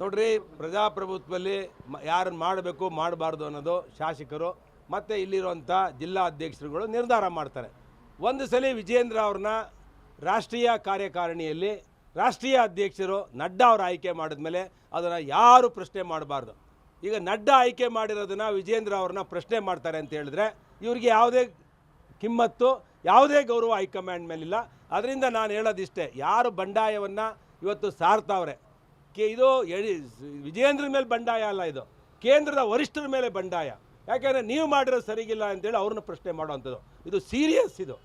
ನೋಡ್ರಿ ಪ್ರಜಾಪ್ರಭುತ್ವದಲ್ಲಿ ಯಾರನ್ನು ಮಾಡಬೇಕು, ಮಾಡಬಾರ್ದು ಅನ್ನೋದು ಶಾಸಕರು, ಮತ್ತು ಇಲ್ಲಿರುವಂಥ ಜಿಲ್ಲಾ ಅಧ್ಯಕ್ಷರುಗಳು ನಿರ್ಧಾರ ಮಾಡ್ತಾರೆ. ಒಂದು ಸಲ ವಿಜೇಂದ್ರ ಅವ್ರನ್ನ ರಾಷ್ಟ್ರೀಯ ಕಾರ್ಯಕಾರಿಣಿಯಲ್ಲಿ ರಾಷ್ಟ್ರೀಯ ಅಧ್ಯಕ್ಷರು ನಡ್ಡಾ ಅವರು ಆಯ್ಕೆ ಮಾಡಿದ್ಮೇಲೆ ಅದನ್ನು ಯಾರು ಪ್ರಶ್ನೆ ಮಾಡಬಾರ್ದು. ಈಗ ನಡ್ಡಾ ಆಯ್ಕೆ ಮಾಡಿರೋದನ್ನು ವಿಜೇಂದ್ರ ಅವ್ರನ್ನ ಪ್ರಶ್ನೆ ಮಾಡ್ತಾರೆ ಅಂತ ಹೇಳಿದ್ರೆ ಇವ್ರಿಗೆ ಯಾವುದೇ ಕಿಮ್ಮತ್ತು, ಯಾವುದೇ ಗೌರವ ಹೈಕಮಾಂಡ್ ಮೇಲಿಲ್ಲ. ಅದರಿಂದ ನಾನು ಹೇಳೋದಿಷ್ಟೇ, ಯಾರು ಬಂಡಾಯವನ್ನು ಇವತ್ತು ಸಾರ್ತಾವ್ರೆ? ಕೆ, ಇದು ವಿಜೇಂದ್ರ ಮೇಲೆ ಬಂಡಾಯ ಅಲ್ಲ ಇದು. ಕೇಂದ್ರದ ವರಿಷ್ಠರ ಮೇಲೆ ಬಂಡಾಯ. ಯಾಕೆಂದರೆ ನೀವು ಮಾಡಿರೋದು ಸರಿಗಿಲ್ಲ ಅಂತೇಳಿ ಅವ್ರನ್ನ ಪ್ರಶ್ನೆ ಮಾಡುವಂಥದ್ದು. ಇದು ಸೀರಿಯಸ್ ಇದು.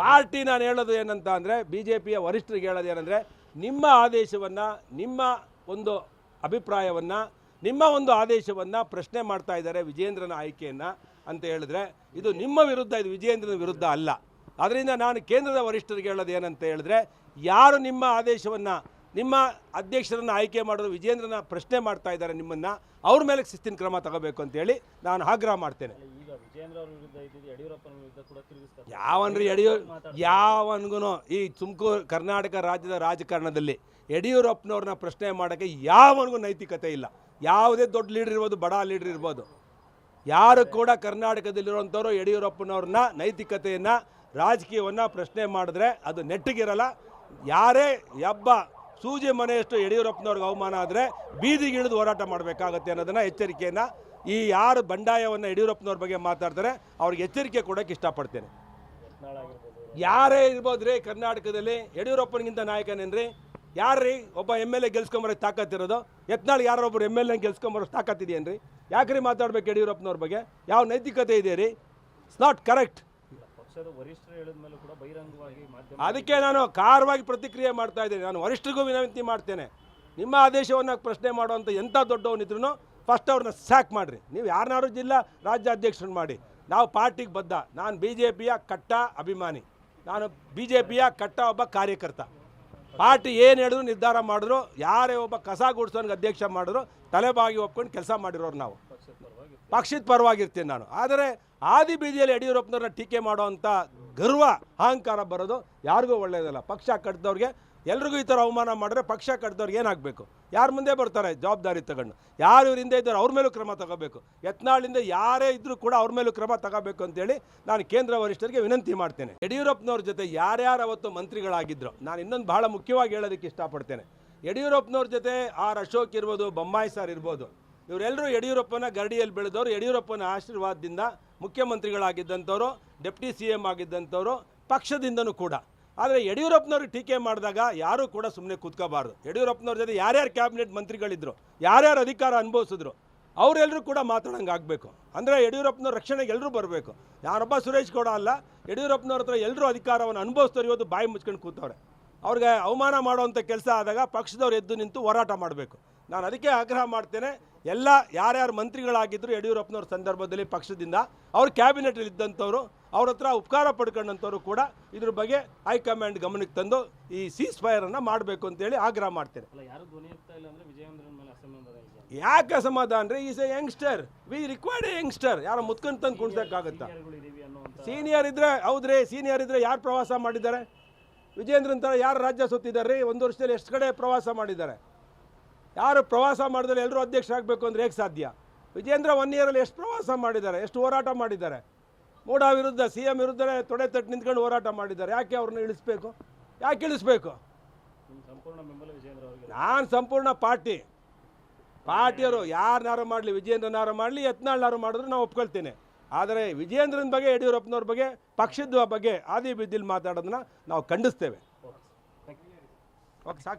ಪಾರ್ಟಿ ನಾನು ಹೇಳೋದು ಏನಂತ ಅಂದರೆ ಬಿ ಜೆ ಪಿಯ ವರಿಷ್ಠರಿಗೆ ಹೇಳೋದು ಏನಂದರೆ, ನಿಮ್ಮ ಆದೇಶವನ್ನು, ನಿಮ್ಮ ಒಂದು ಅಭಿಪ್ರಾಯವನ್ನು, ನಿಮ್ಮ ಒಂದು ಆದೇಶವನ್ನು ಪ್ರಶ್ನೆ ಮಾಡ್ತಾ ಇದ್ದಾರೆ ವಿಜೇಂದ್ರನ ಆಯ್ಕೆಯನ್ನು ಅಂತ ಹೇಳಿದ್ರೆ, ಇದು ನಿಮ್ಮ ವಿರುದ್ಧ, ಇದು ವಿಜೇಂದ್ರನ ವಿರುದ್ಧ ಅಲ್ಲ. ಅದರಿಂದ ನಾನು ಕೇಂದ್ರದ ವರಿಷ್ಠರಿಗೆ ಹೇಳೋದು ಏನಂತ ಹೇಳಿದ್ರೆ, ಯಾರು ನಿಮ್ಮ ಆದೇಶವನ್ನು ನಿಮ್ಮ ಅಧ್ಯಕ್ಷರನ್ನು ಆಯ್ಕೆ ಮಾಡೋದು ವಿಜೇಂದ್ರನ ಪ್ರಶ್ನೆ ಮಾಡ್ತಾ ಇದ್ದಾರೆ ನಿಮ್ಮನ್ನು. ಅವ್ರ ಮೇಲೆ ಶಿಸ್ತಿನ ಕ್ರಮ ತಗೋಬೇಕು ಅಂತೇಳಿ ನಾನು ಆಗ್ರಹ ಮಾಡ್ತೇನೆ. ಯಾವನ್ರಿ ಯಡಿಯೂರ್ ಯಾವನ್ಗೂ ಈ ತುಮಕೂರು ಕರ್ನಾಟಕ ರಾಜ್ಯದ ರಾಜಕಾರಣದಲ್ಲಿ ಯಡಿಯೂರಪ್ಪನವ್ರನ್ನ ಪ್ರಶ್ನೆ ಮಾಡೋಕ್ಕೆ ಯಾವನಿಗೂ ನೈತಿಕತೆ ಇಲ್ಲ. ಯಾವುದೇ ದೊಡ್ಡ ಲೀಡರ್ ಇರ್ಬೋದು ಬಡ ಲೀಡರ್ ಇರ್ಬೋದು. ಯಾರು ಕೂಡ ಕರ್ನಾಟಕದಲ್ಲಿರುವಂಥವ್ರು ಯಡಿಯೂರಪ್ಪನವ್ರನ್ನ ನೈತಿಕತೆಯನ್ನು ರಾಜಕೀಯವನ್ನು ಪ್ರಶ್ನೆ ಮಾಡಿದ್ರೆ ಅದು ನೆಟ್ಟಿಗಿರಲ್ಲ. ಯಾರೇ ಯಬ್ಬ ಸೂಜಿ ಮನೆಯಷ್ಟು ಯಡಿಯೂರಪ್ಪನವ್ರಿಗೆ ಅವಮಾನ ಆದರೆ ಬೀದಿಗಿಳಿದು ಹೋರಾಟ ಮಾಡಬೇಕಾಗತ್ತೆ ಅನ್ನೋದನ್ನು ಎಚ್ಚರಿಕೆಯನ್ನು ಈ ಯಾರು ಬಂಡಾಯವನ್ನು ಯಡಿಯೂರಪ್ಪನವ್ರ ಬಗ್ಗೆ ಮಾತಾಡ್ತಾರೆ, ಅವ್ರಿಗೆ ಎಚ್ಚರಿಕೆ ಕೊಡೋಕ್ಕೆ ಇಷ್ಟಪಡ್ತೇನೆ. ಯಾರೇ ಇರ್ಬೋದು ರೀ ಕರ್ನಾಟಕದಲ್ಲಿ ಯಡಿಯೂರಪ್ಪನಿಗಿಂತ ನಾಯಕನೇನ್ರಿ? ಯಾರ್ರಿ? ಒಬ್ಬ ಎಂ ಎಲ್ ಎ ಗೆಲ್ಸ್ಕೊಂಬರೋಕ್ಕೆ ತಾಕತ್ತಿರೋದು ಯತ್ನಾಳ್ ಯಾರೊಬ್ಬರು ಎಂ ಎಲ್ ಎ ಗೆಲ್ಸ್ಕೊಂಬರೋಕ್ಕೆ ತಾಕತ್ತಿದೆಯೇನ್ರಿ ಯಾಕ್ರಿ ಮಾತಾಡ್ಬೇಕು ಯಡಿಯೂರಪ್ಪನವ್ರ ಬಗ್ಗೆ? ಯಾವ ನೈತಿಕತೆ ಇದೆ ರೀ ಇಟ್ಸ್ ನಾಟ್ ಕರೆಕ್ಟ್ ಅದಕ್ಕೆ ನಾನು ಕಾರವಾಗಿ ಪ್ರತಿಕ್ರಿಯೆ ಮಾಡ್ತಾ ಇದ್ದೇನೆ. ನಾನು ವರಿಷ್ಠರಿಗೂ ವಿನಂತಿ ಮಾಡ್ತೇನೆ. ನಿಮ್ಮ ಆದೇಶವನ್ನು ಪ್ರಶ್ನೆ ಮಾಡುವಂಥ ಎಂಥ ದೊಡ್ಡವನಿದ್ರು ಫಸ್ಟ್ ಅವ್ರನ್ನ ಸ್ಯಾಕ್ ಮಾಡಿರಿ. ನೀವು ಯಾರನ್ನಾರು ಜಿಲ್ಲಾ ರಾಜ್ಯಾಧ್ಯಕ್ಷರನ್ನ ಮಾಡಿ. ನಾವು ಪಾರ್ಟಿಗೆ ಬದ್ಧ. ನಾನು ಬಿ ಜೆ ಪಿಯ ಕಟ್ಟ ಅಭಿಮಾನಿ. ನಾನು ಬಿ ಜೆ ಕಟ್ಟ ಒಬ್ಬ ಕಾರ್ಯಕರ್ತ. ಪಾರ್ಟಿ ಏನು ಹೇಳಿದ್ರು ನಿರ್ಧಾರ ಮಾಡಿದ್ರು, ಯಾರೇ ಒಬ್ಬ ಕಸ ಗುಡ್ಸೋನ್ಗೆ ಅಧ್ಯಕ್ಷ ಮಾಡಿದ್ರು, ತಲೆಬಾಗಿ ಒಪ್ಕೊಂಡು ಕೆಲಸ ಮಾಡಿರೋರು ನಾವು. ಪಕ್ಷದ ಪರವಾಗಿ ಪಕ್ಷದ ಪರವಾಗಿರ್ತೀನಿ ನಾನು. ಆದರೆ ಆದಿ ಬೀದಿಯಲ್ಲಿ ಯಡಿಯೂರಪ್ಪನವ್ರನ್ನ ಟೀಕೆ ಮಾಡುವಂಥ ಗರ್ವ, ಅಹಂಕಾರ ಬರೋದು ಯಾರಿಗೂ ಒಳ್ಳೆಯದಲ್ಲ. ಪಕ್ಷ ಕಟ್ಟಿದವ್ರಿಗೆ ಎಲ್ರಿಗೂ ಈ ಥರ ಅವಮಾನ ಮಾಡಿದ್ರೆ ಪಕ್ಷ ಕಟ್ಟಿದವ್ರಿಗೆ ಏನಾಗಬೇಕು? ಯಾರ ಮುಂದೆ ಬರ್ತಾರೆ? ಜವಾಬ್ದಾರಿ ತಗೊಂಡು. ಯಾರು ಇವ್ರಿಂದ ಇದ್ದಾರೆ ಅವ್ರ ಮೇಲೂ ಕ್ರಮ ತಗೋಬೇಕು. ಯತ್ನಾಳಿಂದ ಯಾರೇ ಇದ್ರೂ ಕೂಡ ಅವ್ರ ಮೇಲೂ ಕ್ರಮ ತಗೋಬೇಕು ಅಂತೇಳಿ ನಾನು ಕೇಂದ್ರ ವರಿಷ್ಠರಿಗೆ ವಿನಂತಿ ಮಾಡ್ತೇನೆ. ಯಡಿಯೂರಪ್ಪನವ್ರ ಜೊತೆ ಯಾರ್ಯಾರು ಅವತ್ತು ಮಂತ್ರಿಗಳಾಗಿದ್ದರು ನಾನು ಇನ್ನೊಂದು ಬಹಳ ಮುಖ್ಯವಾಗಿ ಹೇಳೋದಕ್ಕೆ ಇಷ್ಟಪಡ್ತೇನೆ. ಯಡಿಯೂರಪ್ಪನವ್ರ ಜೊತೆ ಆರ್ ಅಶೋಕ್ ಇರ್ಬೋದು, ಬೊಮ್ಮಾಯಿ ಸರ್ ಇರ್ಬೋದು ಇವರೆಲ್ಲರೂ ಯಡಿಯೂರಪ್ಪನ ಗರಡಿಯಲ್ಲಿ ಬೆಳೆದವರು, ಯಡಿಯೂರಪ್ಪನ ಆಶೀರ್ವಾದದಿಂದ ಮುಖ್ಯಮಂತ್ರಿಗಳಾಗಿದ್ದಂಥವರು, ಡೆಪ್ಟಿ ಸಿ ಎಂ ಆಗಿದ್ದಂಥವ್ರು, ಪಕ್ಷದಿಂದನೂ ಕೂಡ. ಆದರೆ ಯಡಿಯೂರಪ್ಪನವ್ರಿಗೆ ಟೀಕೆ ಮಾಡಿದಾಗ ಯಾರೂ ಕೂಡ ಸುಮ್ಮನೆ ಕೂತ್ಕೋಬಾರ್ದು. ಯಡಿಯೂರಪ್ಪನವ್ರ ಜೊತೆ ಯಾರ್ಯಾರು ಕ್ಯಾಬಿನೆಟ್ ಮಂತ್ರಿಗಳಿದ್ರು, ಯಾರ್ಯಾರು ಅಧಿಕಾರ ಅನುಭವಿಸಿದ್ರು ಅವರೆಲ್ಲರೂ ಕೂಡ ಮಾತಾಡೋಂಗೆ ಆಗಬೇಕು. ಅಂದರೆ ಯಡಿಯೂರಪ್ಪನವ್ರ ರಕ್ಷಣೆಗೆ ಎಲ್ಲರೂ ಬರಬೇಕು. ಯಾರೊಬ್ಬ ಸುರೇಶ್ ಗೌಡ ಅಲ್ಲ, ಯಡಿಯೂರಪ್ಪನವ್ರ ಹತ್ರ ಎಲ್ಲರೂ ಅಧಿಕಾರವನ್ನು ಅನುಭವಿಸ್ತಾರೆ ಇವತ್ತು ಬಾಯಿ ಮುಚ್ಕೊಂಡು ಕೂತವ್ರೆ. ಅವ್ರಿಗೆ ಅವಮಾನ ಮಾಡುವಂಥ ಕೆಲಸ ಆದಾಗ ಪಕ್ಷದವ್ರು ಎದ್ದು ನಿಂತು ಹೋರಾಟ ಮಾಡಬೇಕು. ನಾನು ಅದಕ್ಕೆ ಆಗ್ರಹ ಮಾಡ್ತೇನೆ, ಎಲ್ಲ ಯಾರ್ಯಾರು ಮಂತ್ರಿಗಳಾಗಿದ್ದರು ಯಡಿಯೂರಪ್ಪನವ್ರ ಸಂದರ್ಭದಲ್ಲಿ ಪಕ್ಷದಿಂದ, ಅವ್ರ ಕ್ಯಾಬಿನೆಟಲ್ಲಿ ಇದ್ದಂಥವ್ರು ಅವ್ರ ಹತ್ರ ಉಪಕಾರ ಪಡ್ಕೊಂಡಂಥವ್ರು ಕೂಡ ಇದ್ರ ಬಗ್ಗೆ ಹೈಕಮಾಂಡ್ ಗಮನಕ್ಕೆ ತಂದು ಈ ಸೀಸ್ ಫೈರನ್ನು ಮಾಡಬೇಕು ಅಂತೇಳಿ ಆಗ್ರಹ ಮಾಡ್ತೇನೆ ಯಾಕೆ ಅಸಮಾಧಾನ ರೀ? Is a youngster we required a youngster ಯಾರು ಮುತ್ಕೊಂಡು ತಂದು ಕುಣಿಸೋಕ್ಕಾಗುತ್ತಾ ಸೀನಿಯರ್ ಇದ್ರೆ ಹೌದ್ರಿ ಸೀನಿಯರ್ ಇದ್ರೆ ಯಾರು ಪ್ರವಾಸ ಮಾಡಿದ್ದಾರೆ? ವಿಜೇಂದ್ರನ್ ಥರ ಯಾರು ರಾಜ್ಯ ಸುತ್ತಿದ್ದಾರೆ ರೀ? ಒಂದು ವರ್ಷದಲ್ಲಿ ಎಷ್ಟು ಕಡೆ ಪ್ರವಾಸ ಮಾಡಿದ್ದಾರೆ? ಯಾರು ಪ್ರವಾಸ ಮಾಡಿದ್ರೆ ಎಲ್ಲರೂ ಅಧ್ಯಕ್ಷರಾಗಬೇಕು ಅಂದ್ರೆ ಹೇಗೆ ಸಾಧ್ಯ? ವಿಜೇಂದ್ರ ಒನ್ ಇಯರಲ್ಲಿ ಎಷ್ಟು ಪ್ರವಾಸ ಮಾಡಿದ್ದಾರೆ? ಎಷ್ಟು ಹೋರಾಟ ಮಾಡಿದ್ದಾರೆ? ಮೂಡ ವಿರುದ್ಧ ಸಿ ಎಂ ವಿರುದ್ಧ ತೊಡೆ ತಟ್ಟು ನಿಂತ್ಕೊಂಡು ಹೋರಾಟ ಮಾಡಿದ್ದಾರೆ. ಯಾಕೆ ಅವ್ರನ್ನ ಇಳಿಸ್ಬೇಕು? ಯಾಕೆ ಇಳಿಸ್ಬೇಕು? ನಾನು ಸಂಪೂರ್ಣ ಪಾರ್ಟಿ. ಪಾರ್ಟಿಯವರು ಯಾರನ್ನಾರು ಮಾಡಲಿ ವಿಜೇಂದ್ರನಾರು ಮಾಡಲಿ ಯತ್ನಾಳ್ನಾರು ಮಾಡಿದ್ರು ನಾವು ಒಪ್ಕೊಳ್ತೇನೆ. ಆದರೆ ವಿಜೇಂದ್ರನ ಬಗ್ಗೆ ಯಡಿಯೂರಪ್ಪನವ್ರ ಬಗ್ಗೆ ಪಕ್ಷದ ಬಗ್ಗೆ ಆದಿ ಬಿದ್ದಿಲ್ ಮಾತಾಡೋದನ್ನ ನಾವು ಖಂಡಿಸ್ತೇವೆ. ಓಕೆ. ಓಕೆ ಸಾಕು.